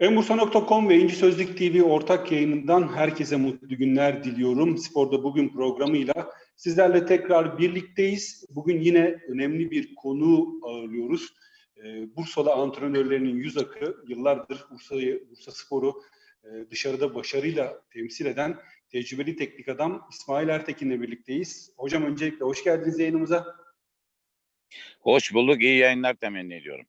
Embursa.com ve İnci Sözlük TV ortak yayınından herkese mutlu günler diliyorum. Sporda Bugün programıyla sizlerle tekrar birlikteyiz. Bugün yine önemli bir konu ağırlıyoruz. Ee, Bursalı antrenörlerinin yüz akı yıllardır Bursa'yı, Bursa Spor'u e, dışarıda başarıyla temsil eden tecrübeli teknik adam İsmail Ertekin'le birlikteyiz. Hocam öncelikle hoş geldiniz yayınımıza. Hoş bulduk. iyi yayınlar temenni ediyorum.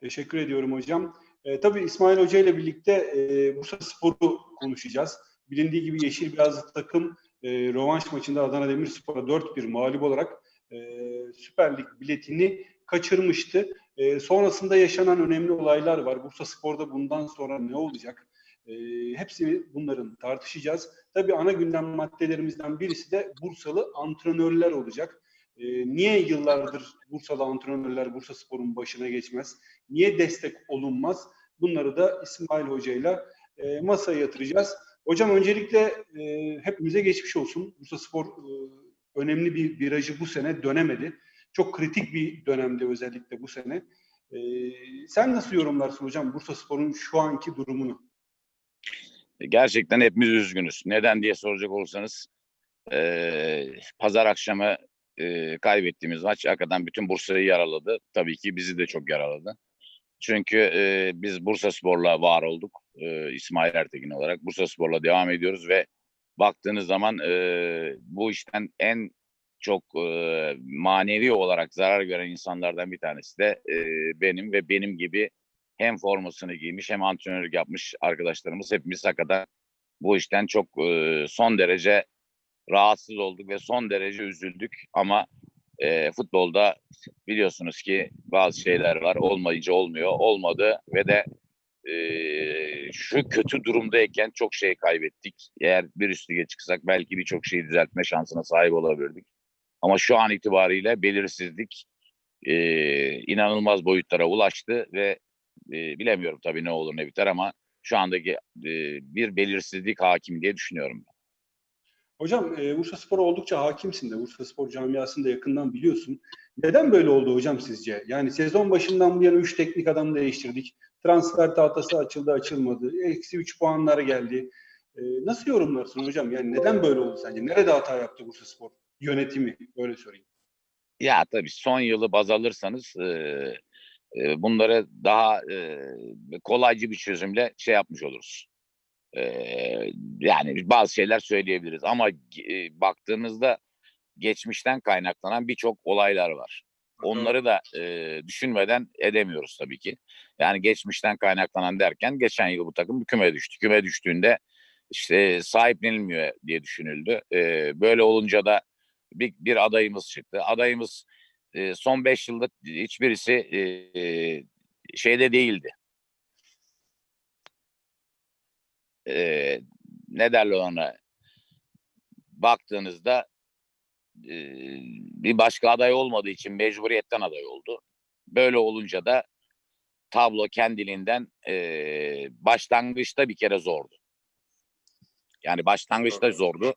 Teşekkür ediyorum hocam. E, tabii İsmail Hoca ile birlikte e, Bursa Spor'u konuşacağız. Bilindiği gibi Yeşil Beyazlı takım e, rövanş maçında Adana Demirspor'a 4-1 mağlup olarak e, Süper Lig biletini kaçırmıştı. E, sonrasında yaşanan önemli olaylar var. Bursa Spor'da bundan sonra ne olacak? E, hepsini bunların tartışacağız. Tabii ana gündem maddelerimizden birisi de Bursalı antrenörler olacak. E, niye yıllardır Bursalı antrenörler Bursa Spor'un başına geçmez? Niye destek olunmaz? Bunları da İsmail Hoca ile e, masaya yatıracağız. Hocam öncelikle e, hepimize geçmiş olsun. Bursa Spor e, önemli bir virajı bu sene dönemedi. Çok kritik bir dönemde özellikle bu sene. E, sen nasıl yorumlarsın hocam Bursa Spor'un şu anki durumunu? Gerçekten hepimiz üzgünüz. Neden diye soracak olursanız e, pazar akşamı e, kaybettiğimiz maç hakikaten bütün Bursa'yı yaraladı. Tabii ki bizi de çok yaraladı. Çünkü e, biz Bursa Spor'la var olduk. E, İsmail Ertekin olarak Bursa Spor'la devam ediyoruz ve baktığınız zaman e, bu işten en çok e, manevi olarak zarar gören insanlardan bir tanesi de e, benim ve benim gibi hem formasını giymiş hem antrenörlük yapmış arkadaşlarımız hepimiz hakikaten bu işten çok e, son derece rahatsız olduk ve son derece üzüldük ama e, futbolda biliyorsunuz ki bazı şeyler var olmayınca olmuyor olmadı ve de e, şu kötü durumdayken çok şey kaybettik. Eğer bir üst lige çıksak belki birçok şeyi düzeltme şansına sahip olabilirdik. Ama şu an itibariyle belirsizlik e, inanılmaz boyutlara ulaştı ve e, bilemiyorum tabii ne olur ne biter ama şu andaki e, bir belirsizlik hakim diye düşünüyorum. Hocam e, Bursa Spor oldukça hakimsin de Bursa Spor camiasını da yakından biliyorsun. Neden böyle oldu hocam sizce? Yani sezon başından bu yana 3 teknik adam değiştirdik. Transfer tahtası açıldı açılmadı. Eksi 3 puanlar geldi. E, nasıl yorumlarsın hocam? Yani neden böyle oldu sence? Nerede hata yaptı Bursa Spor? Yönetimi böyle sorayım. Ya tabii son yılı baz alırsanız e, e, bunları daha e, kolaycı bir çözümle şey yapmış oluruz. E, yani bazı şeyler söyleyebiliriz ama e, baktığınızda geçmişten kaynaklanan birçok olaylar var. Onları da e, düşünmeden edemiyoruz tabii ki. Yani geçmişten kaynaklanan derken geçen yıl bu takım küme düştü. Küme düştüğünde işte sahiplenilmiyor diye düşünüldü. E, böyle olunca da bir, bir adayımız çıktı. Adayımız e, son beş yılda hiçbirisi e, şeyde değildi. E, ne derler ona? Baktığınızda e, bir başka aday olmadığı için mecburiyetten aday oldu. Böyle olunca da tablo kendiliğinden e, başlangıçta bir kere zordu. Yani başlangıçta zordu.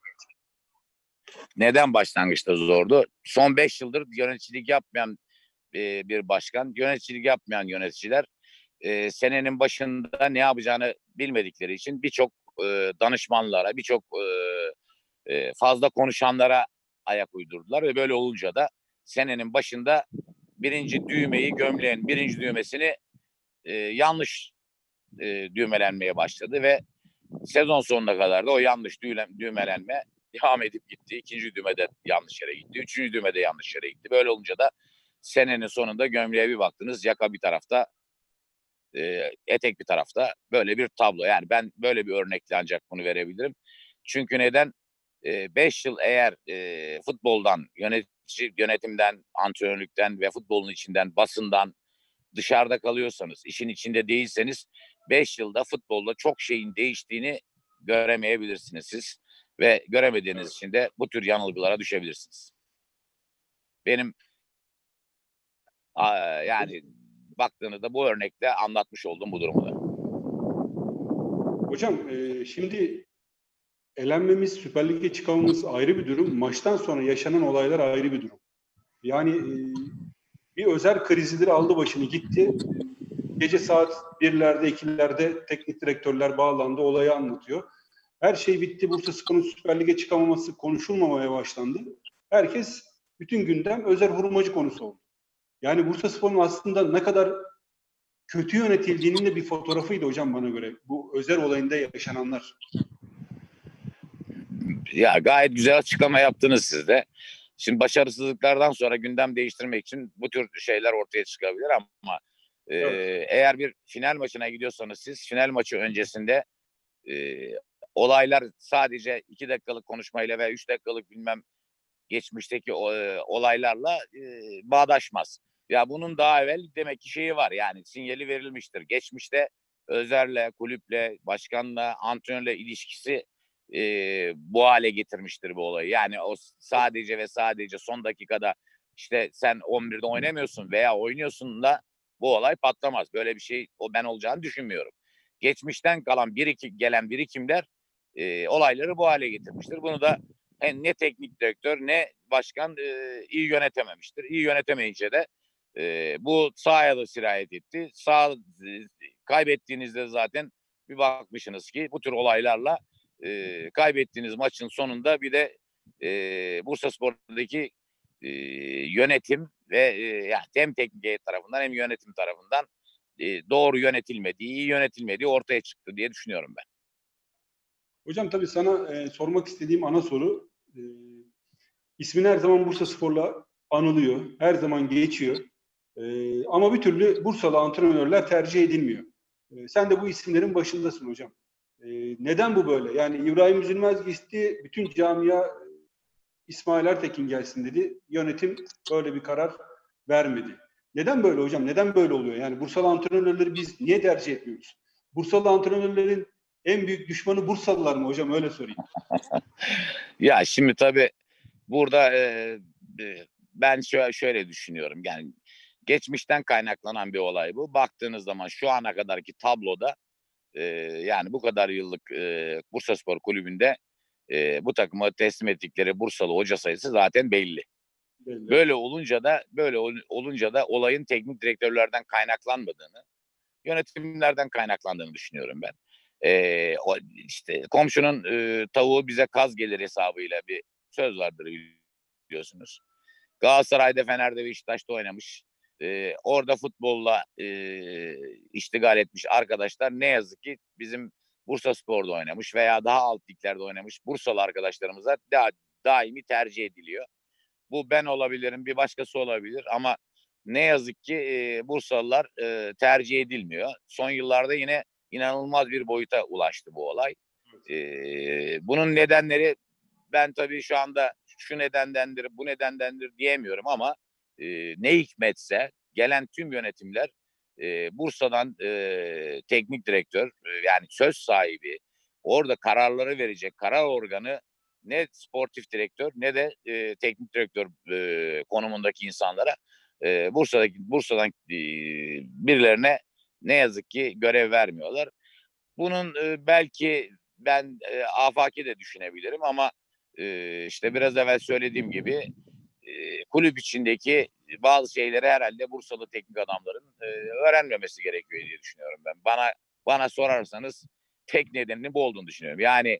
Neden başlangıçta zordu? Son beş yıldır yöneticilik yapmayan e, bir başkan, yöneticilik yapmayan yöneticiler e, senenin başında ne yapacağını bilmedikleri için birçok e, danışmanlara, birçok e, fazla konuşanlara ayak uydurdular ve böyle olunca da senenin başında birinci düğmeyi gömleğin birinci düğmesini e, yanlış e, düğmelenmeye başladı ve sezon sonuna kadar da o yanlış düğme, düğmelenme devam edip gitti. İkinci düğmede yanlış yere gitti. Üçüncü düğmede yanlış yere gitti. Böyle olunca da senenin sonunda gömleğe bir baktınız yaka bir tarafta e, etek bir tarafta böyle bir tablo. Yani ben böyle bir örnekle ancak bunu verebilirim. Çünkü neden? 5 e, yıl eğer e, futboldan, yönetici, yönetimden, antrenörlükten ve futbolun içinden, basından dışarıda kalıyorsanız, işin içinde değilseniz 5 yılda futbolda çok şeyin değiştiğini göremeyebilirsiniz siz ve göremediğiniz için de bu tür yanılgılara düşebilirsiniz. Benim yani baktığınızda bu örnekte anlatmış olduğum bu durumu. Hocam e, şimdi elenmemiz, Süper Lig'e çıkmamız ayrı bir durum. Maçtan sonra yaşanan olaylar ayrı bir durum. Yani e, bir özel krizidir aldı başını gitti. gece saat 1'lerde 2'lerde teknik direktörler bağlandı, olayı anlatıyor. Her şey bitti. Bursa Spor'un Süper Lig'e çıkamaması konuşulmamaya başlandı. Herkes bütün gündem Özer Hurmacı konusu oldu. Yani Bursa Spor'un aslında ne kadar kötü yönetildiğinin de bir fotoğrafıydı hocam bana göre. Bu Özer olayında yaşananlar. Ya gayet güzel açıklama yaptınız siz de. Şimdi başarısızlıklardan sonra gündem değiştirmek için bu tür şeyler ortaya çıkabilir ama e, Evet. eğer bir final maçına gidiyorsanız siz final maçı öncesinde e, olaylar sadece iki dakikalık konuşmayla veya üç dakikalık bilmem geçmişteki e, olaylarla e, bağdaşmaz. Ya bunun daha evvel demek ki şeyi var yani sinyali verilmiştir. Geçmişte Özer'le, kulüple, başkanla, antrenörle ilişkisi e, bu hale getirmiştir bu olayı. Yani o sadece ve sadece son dakikada işte sen 11'de oynamıyorsun veya oynuyorsun da bu olay patlamaz. Böyle bir şey o ben olacağını düşünmüyorum. Geçmişten kalan birikim, gelen birikimler e, olayları bu hale getirmiştir. Bunu da ne teknik direktör ne başkan e, iyi yönetememiştir. İyi yönetemeyince de e, bu sahaya da sirayet etti. Sağ e, kaybettiğinizde zaten bir bakmışsınız ki bu tür olaylarla e, kaybettiğiniz maçın sonunda bir de e, Bursa Spor'daki e, yönetim ve e, yani hem teknik heyet tarafından hem yönetim tarafından e, doğru yönetilmediği, iyi yönetilmediği ortaya çıktı diye düşünüyorum ben. Hocam tabii sana e, sormak istediğim ana soru e, ismin her zaman Bursa Spor'la anılıyor. Her zaman geçiyor. E, ama bir türlü Bursalı antrenörler tercih edilmiyor. E, sen de bu isimlerin başındasın hocam. E, neden bu böyle? Yani İbrahim Üzülmez gitti, bütün camia e, İsmail Ertekin gelsin dedi. Yönetim böyle bir karar vermedi. Neden böyle hocam? Neden böyle oluyor? Yani Bursalı antrenörleri biz niye tercih etmiyoruz? Bursalı antrenörlerin en büyük düşmanı Bursalılar mı hocam? Öyle sorayım. Ya şimdi tabii burada e, e, ben şöyle, şöyle düşünüyorum. Yani geçmişten kaynaklanan bir olay bu. Baktığınız zaman şu ana kadarki tabloda e, yani bu kadar yıllık e, Bursa Spor Kulübü'nde e, bu takıma teslim ettikleri Bursalı hoca sayısı zaten belli. Belli. Böyle olunca da böyle ol- olunca da olayın teknik direktörlerden kaynaklanmadığını, yönetimlerden kaynaklandığını düşünüyorum ben. Ee, o işte komşunun e, tavuğu bize kaz gelir hesabıyla bir söz vardır biliyorsunuz. Galatasaray'da, Fener'de, Beşiktaş'ta oynamış. Ee, orada futbolla e, iştigal etmiş arkadaşlar ne yazık ki bizim Bursa Spor'da oynamış veya daha alt liglerde oynamış Bursalı arkadaşlarımıza da, daimi tercih ediliyor. Bu ben olabilirim, bir başkası olabilir ama ne yazık ki e, Bursalılar e, tercih edilmiyor. Son yıllarda yine inanılmaz bir boyuta ulaştı bu olay. E, bunun nedenleri ben tabii şu anda şu nedendendir, bu nedendendir diyemiyorum ama e, ne hikmetse gelen tüm yönetimler e, Bursa'dan e, teknik direktör e, yani söz sahibi orada kararları verecek karar organı ne sportif direktör ne de e, teknik direktör e, konumundaki insanlara e, Bursa'daki Bursa'dan e, birilerine ne yazık ki görev vermiyorlar. Bunun e, belki ben e, afaki de düşünebilirim ama e, işte biraz evvel söylediğim gibi e, kulüp içindeki bazı şeyleri herhalde Bursalı teknik adamların e, öğrenmemesi gerekiyor diye düşünüyorum ben. Bana bana sorarsanız tek nedeninin bu olduğunu düşünüyorum. Yani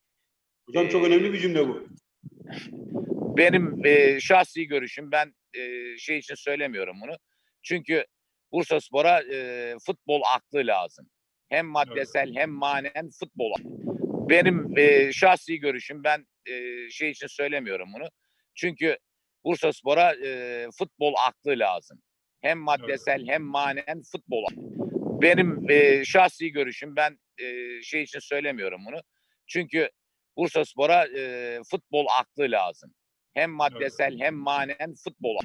Hocam çok Ee, önemli bir cümle bu. benim e, şahsi görüşüm ben e, şey için söylemiyorum bunu. Çünkü Bursa Spor'a e, futbol aklı lazım. Hem maddesel hem manen futbol. Benim e, şahsi görüşüm ben e, şey için söylemiyorum bunu. Çünkü Bursa Spor'a e, futbol aklı lazım. Hem maddesel hem manen futbol. Benim e, şahsi görüşüm ben e, şey için söylemiyorum bunu. Çünkü Bursa Spor'a e, futbol aklı lazım. Hem maddesel hem manen futbol.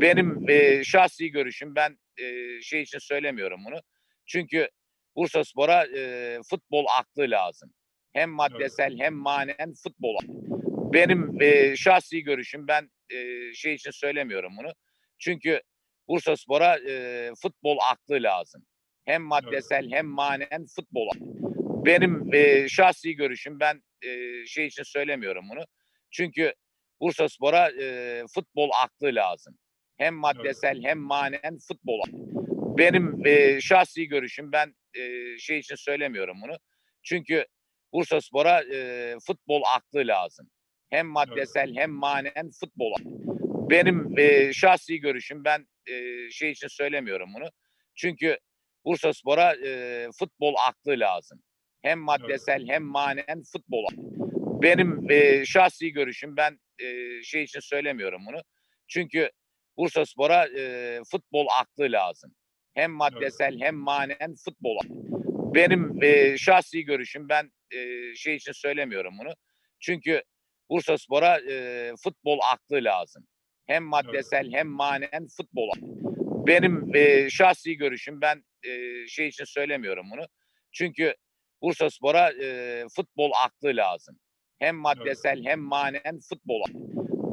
Benim e, şahsi görüşüm ben e, şey için söylemiyorum bunu. Çünkü Bursa Spor'a e, futbol aklı lazım. Hem maddesel hem manen futbol. Benim e, şahsi görüşüm ben e, şey için söylemiyorum bunu. Çünkü Bursa Spor'a e, futbol aklı lazım. Hem maddesel hem manen futbol. Benim e, şahsi görüşüm ben e, şey için söylemiyorum bunu. Çünkü Bursa Spor'a e, futbol aklı lazım. Hem maddesel hem manen futbol. Benim e, şahsi görüşüm ben e, şey için söylemiyorum bunu. Çünkü Bursaspor'a e, futbol aklı lazım. Hem maddesel hem manen futbol. Benim e, şahsi görüşüm ben e, şey için söylemiyorum bunu. Çünkü Bursaspor'a e, futbol aklı lazım. Hem maddesel hem manen futbol. Benim e, şahsi görüşüm ben e, şey için söylemiyorum bunu. Çünkü Bursaspor'a e, futbol aklı lazım. Hem maddesel hem manen futbol. Benim e, şahsi görüşüm ben e, şey için söylemiyorum bunu. Çünkü Bursaspor'a e, futbol aklı lazım. Hem maddesel hem manen futbol. Benim e, şahsi görüşüm ben e, şey için söylemiyorum bunu. Çünkü Bursaspor'a e, futbol aklı lazım. Hem maddesel hem manen futbol.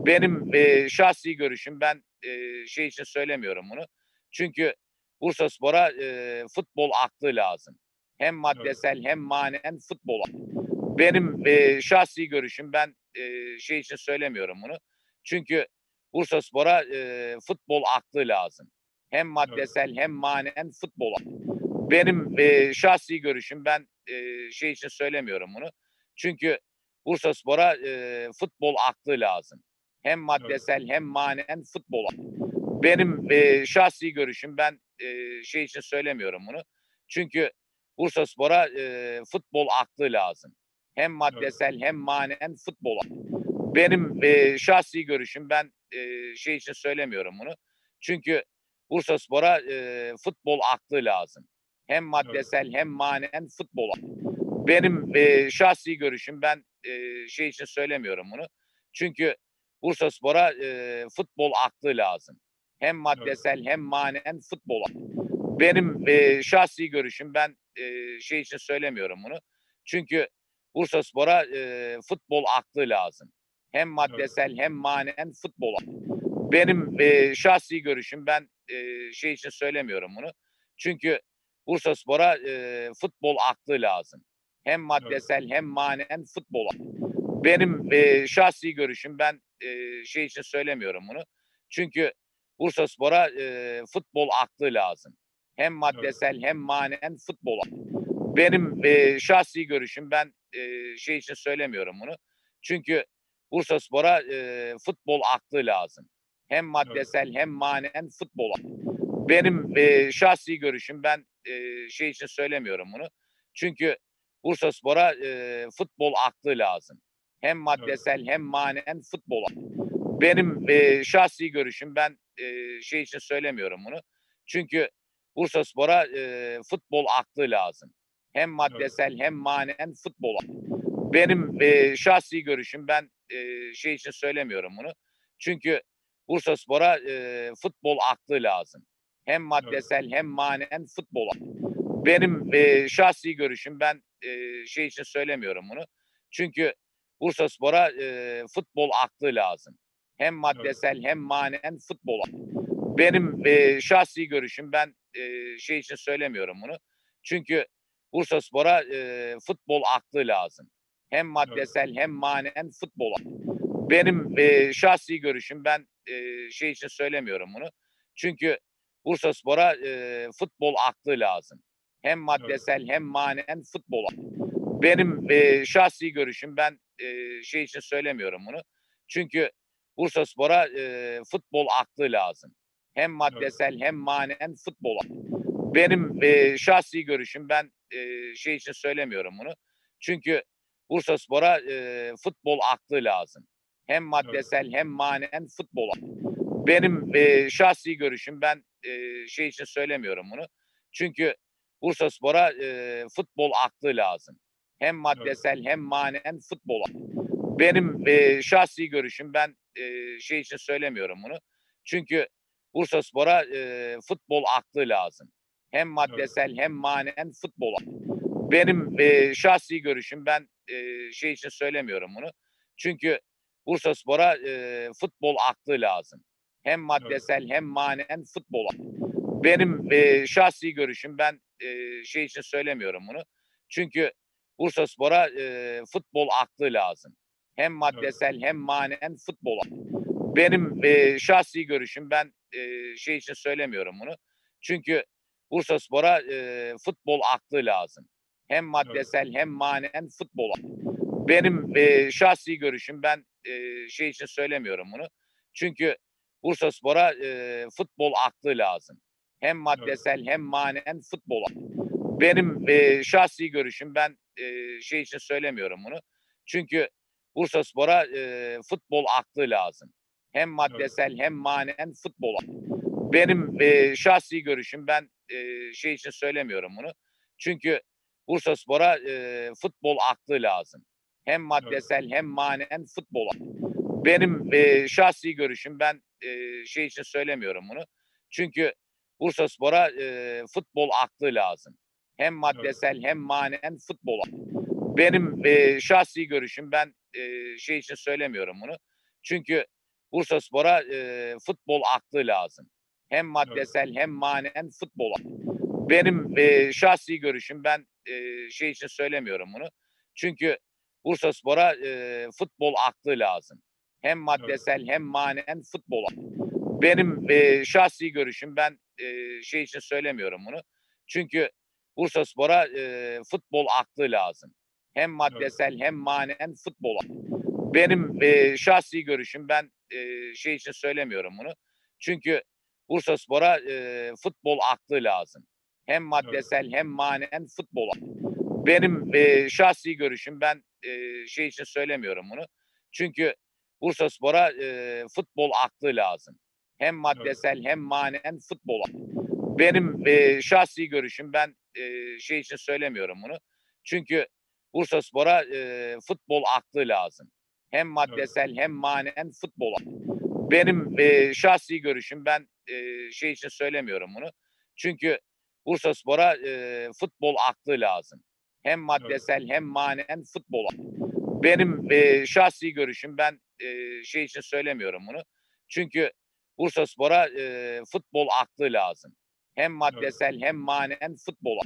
Benim e, şahsi görüşüm ben e, şey için söylemiyorum bunu. Çünkü Bursaspor'a e, futbol aklı lazım. Hem maddesel hem manen futbol. Benim e, şahsi görüşüm ben e, şey için söylemiyorum bunu. Çünkü Bursaspor'a e, futbol aklı lazım. Hem maddesel hem manen futbol. Benim e, şahsi görüşüm ben e, şey için söylemiyorum bunu. Çünkü Bursaspor'a e, futbol aklı lazım. Hem maddesel hem manen futbol. Benim e, şahsi görüşüm ben e, şey için söylemiyorum bunu. Çünkü Bursaspor'a e, futbol aklı lazım. Hem maddesel hem manen futbol. Benim e, şahsi görüşüm ben e, şey için söylemiyorum bunu. Çünkü Bursaspor'a e, futbol aklı lazım. Hem maddesel hem manen futbol. Benim e, şahsi görüşüm ben e, şey için söylemiyorum bunu. Çünkü Bursaspor'a e, futbol aklı lazım. Hem maddesel hem manen futbol. Benim e, şahsi görüşüm ben e, şey için söylemiyorum bunu. Çünkü Bursaspor'a e, futbol aklı lazım. Hem maddesel hem manen futbol. Benim e, şahsi görüşüm ben e, şey için söylemiyorum bunu. Çünkü Bursaspor'a e, futbol aklı lazım. Hem maddesel hem manen futbol. Benim e, şahsi görüşüm ben e, şey için söylemiyorum bunu. Çünkü Bursaspor'a e, futbol aklı lazım. Hem maddesel hem manen futbol. Benim e, şahsi görüşüm ben e, şey için söylemiyorum bunu. Çünkü Bursaspor'a e, futbol aklı lazım. Hem maddesel hem manen futbol. Benim e, şahsi görüşüm ben e, şey için söylemiyorum bunu. Çünkü Bursaspor'a e, futbol aklı lazım. Hem maddesel hem manen futbol. Benim e, şahsi görüşüm ben e, şey için söylemiyorum bunu. Çünkü Bursaspor'a e, futbol aklı lazım. Hem maddesel hem manen futbol. Benim e, şahsi görüşüm ben e, şey için söylemiyorum bunu. Çünkü Bursaspor'a e, futbol aklı lazım. Hem maddesel hem manen futbol. Benim e, şahsi görüşüm ben e, şey için söylemiyorum bunu. Çünkü Bursaspor'a e, futbol aklı lazım. Hem maddesel hem manen futbol. Benim e, şahsi görüşüm ben e, şey için söylemiyorum bunu. Çünkü Bursaspor'a e, futbol aklı lazım. Hem maddesel hem manen futbol. Benim e, şahsi görüşüm ben e, şey için söylemiyorum bunu. Çünkü Bursaspor'a e, futbol aklı lazım. Hem maddesel hem manen futbol. Benim e, şahsi görüşüm ben e, şey için söylemiyorum bunu. Çünkü Bursaspor'a e, futbol aklı lazım. Hem maddesel hem manen futbol. Benim e, şahsi görüşüm ben e, şey için söylemiyorum bunu. Çünkü Bursaspor'a e, futbol aklı lazım. Hem maddesel hem manen futbol. Benim e, şahsi görüşüm ben e, şey için söylemiyorum bunu. Çünkü Bursaspor'a e, futbol aklı lazım. Hem maddesel hem manen futbol. Benim e, şahsi görüşüm ben e, şey için söylemiyorum bunu. Çünkü Bursaspor'a e, futbol aklı lazım. Hem maddesel hem manen futbol. Benim e, şahsi görüşüm ben e, şey için söylemiyorum bunu. Çünkü Bursaspor'a e, futbol aklı lazım. Hem maddesel hem manen futbol. Benim e, şahsi görüşüm ben e, şey için söylemiyorum bunu. Çünkü Bursaspor'a e, futbol aklı lazım. Hem maddesel hem manen futbol. Benim e, şahsi görüşüm ben e, şey için söylemiyorum bunu. Çünkü Bursa Spor'a e, futbol aklı lazım. Hem maddesel hem manen futbol. Benim e, şahsi görüşüm ben e, şey için söylemiyorum bunu. Çünkü Bursa Spor'a e, futbol aklı lazım. Hem maddesel hem manen futbol. Benim e, şahsi görüşüm ben e, şey için söylemiyorum bunu. Çünkü Bursa Spor'a e, futbol aklı lazım. Hem maddesel hem manen futbol. Benim e, şahsi görüşüm ben e, şey için söylemiyorum bunu. Çünkü Bursa Spor'a e, futbol aklı lazım. Hem maddesel hem manen futbol. Benim e, şahsi görüşüm ben e, şey için söylemiyorum bunu. Çünkü Bursa Spor'a e, futbol aklı lazım. Hem maddesel hem manen futbol. Benim e, şahsi görüşüm ben e, şey için söylemiyorum bunu. Çünkü Bursa Spor'a e, futbol aklı lazım. Hem maddesel hem manen futbol. Benim e, şahsi görüşüm ben e, şey için söylemiyorum bunu. Çünkü Bursa Spor'a e, futbol aklı lazım. Hem maddesel hem manen futbol. Benim e, şahsi görüşüm ben e, şey için söylemiyorum bunu. Çünkü Bursa Spor'a e, futbol aklı lazım. Hem maddesel hem manen futbol. Benim e, şahsi görüşüm ben e, şey için söylemiyorum bunu. Çünkü Bursa Spor'a e, futbol aklı lazım. Hem maddesel hem manen futbol. Benim e, şahsi görüşüm ben e, şey için söylemiyorum bunu. Çünkü Bursa Spor'a e, futbol aklı lazım. Hem maddesel hem manen futbol. Benim e, şahsi görüşüm ben e, şey için söylemiyorum bunu. Çünkü Bursa Spor'a e, futbol aklı lazım. Hem maddesel hem manen futbol. Benim e, şahsi görüşüm ben e, şey için söylemiyorum bunu. Çünkü Bursa Spor'a e, futbol aklı lazım. Hem maddesel hem manen futbol. Benim e, şahsi görüşüm ben e, şey için söylemiyorum bunu. Çünkü Bursa Spor'a e, futbol aklı lazım. Hem maddesel hem manen futbol.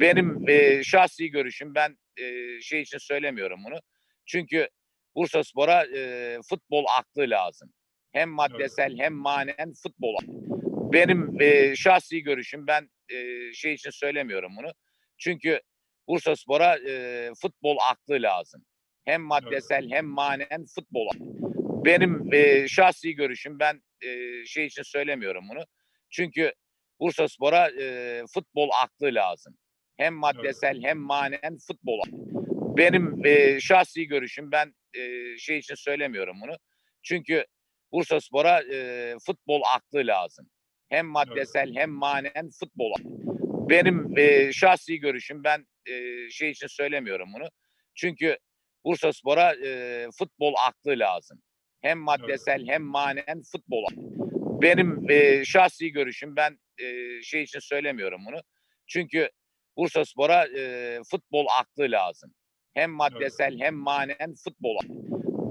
Benim e, şahsi görüşüm ben e, şey için söylemiyorum bunu. Çünkü Bursa Spor'a e, futbol aklı lazım. Hem maddesel hem manen futbol. Benim e, şahsi görüşüm ben e, şey için söylemiyorum bunu. Çünkü Bursa Spor'a e, futbol aklı lazım. Hem maddesel hem manen futbol. Benim e, şahsi görüşüm ben e, şey için söylemiyorum bunu. Çünkü Bursa Spor'a e, futbol aklı lazım. Hem maddesel hem manen futbol. Benim e, şahsi görüşüm ben e, şey için söylemiyorum bunu. Çünkü Bursa Spor'a e, futbol aklı lazım. Hem maddesel hem manen futbol. Benim e, şahsi görüşüm ben e, şey için söylemiyorum bunu. Çünkü Bursa Spor'a e, futbol aklı lazım. Hem maddesel hem manen futbol. Benim e, şahsi görüşüm ben e, şey için söylemiyorum bunu. Çünkü Bursa Spor'a e, futbol aklı lazım. Hem maddesel hem manen futbol.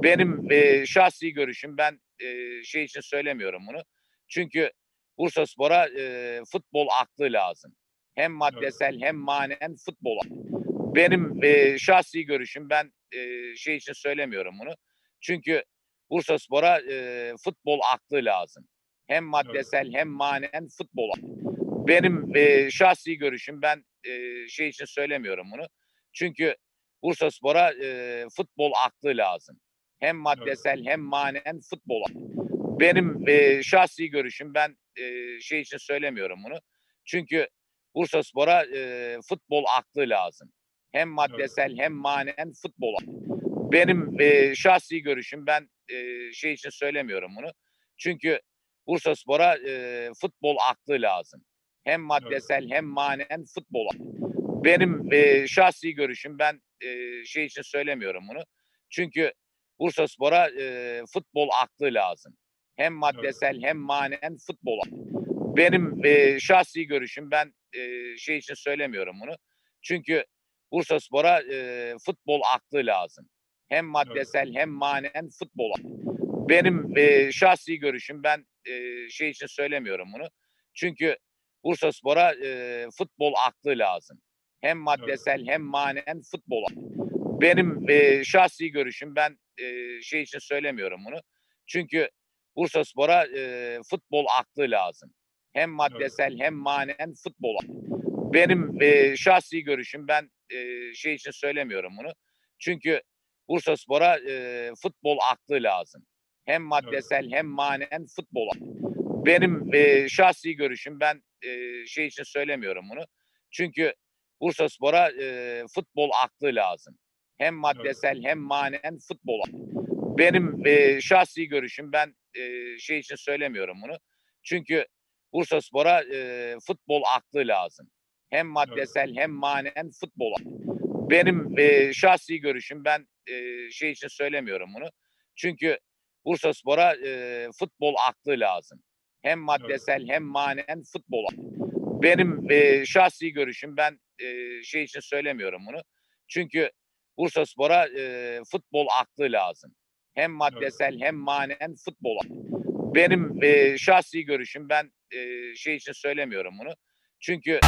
Benim e, şahsi görüşüm ben e, şey için söylemiyorum bunu. Çünkü Bursa Spor'a e, futbol aklı lazım. Hem maddesel hem manen futbol. Benim e, şahsi görüşüm ben e, şey için söylemiyorum bunu. Çünkü Bursa Spor'a e, futbol aklı lazım. Hem maddesel hem manen futbol. Benim e, şahsi görüşüm ben e, şey için söylemiyorum bunu. Çünkü Bursa Spor'a e, futbol aklı lazım. Hem maddesel hem manen futbol. Benim e, şahsi görüşüm ben e, şey için söylemiyorum bunu. Çünkü Bursa Spor'a e, futbol aklı lazım. Hem maddesel hem manen futbol. Benim e, şahsi görüşüm ben e, şey için söylemiyorum bunu. Çünkü Bursa Spor'a e, futbol aklı lazım. Hem maddesel hem manen futbol. Benim e, şahsi görüşüm ben e, şey için söylemiyorum bunu. Çünkü Bursa Spor'a e, futbol aklı lazım. Hem maddesel hem manen futbol. Benim e, şahsi görüşüm ben e, şey için söylemiyorum bunu. Çünkü Bursa Spor'a e, futbol aklı lazım. Hem maddesel hem manen futbol. Benim e, şahsi görüşüm ben e, şey için söylemiyorum bunu. Çünkü Bursa Spor'a e, futbol aklı lazım. Hem maddesel hem manen futbol. Benim e, şahsi görüşüm ben e, şey için söylemiyorum bunu. Çünkü Bursa Spor'a e, futbol aklı lazım. Hem maddesel hem manen futbol. Benim e, şahsi görüşüm ben e, şey için söylemiyorum bunu. Çünkü Bursa Spor'a e, futbol aklı lazım. Hem maddesel hem manen futbol. Benim e, şahsi görüşüm ben e, şey için söylemiyorum bunu. Çünkü Bursa Spor'a e, futbol aklı lazım. Hem maddesel hem manen futbol. Benim e, şahsi görüşüm ben e, şey için söylemiyorum bunu. Çünkü Bursa Spor'a e, futbol aklı lazım. Hem maddesel hem manen futbol. Benim e, şahsi görüşüm ben e, şey için söylemiyorum bunu. Çünkü Bursa Spor'a e, futbol aklı lazım. Hem maddesel hem manen futbol. Benim e, şahsi görüşüm ben e, şey için söylemiyorum bunu. Çünkü Bursa Spor'a e, futbol aklı lazım. Hem maddesel hem manen futbol. Benim e, şahsi görüşüm ben e, şey için söylemiyorum bunu. Çünkü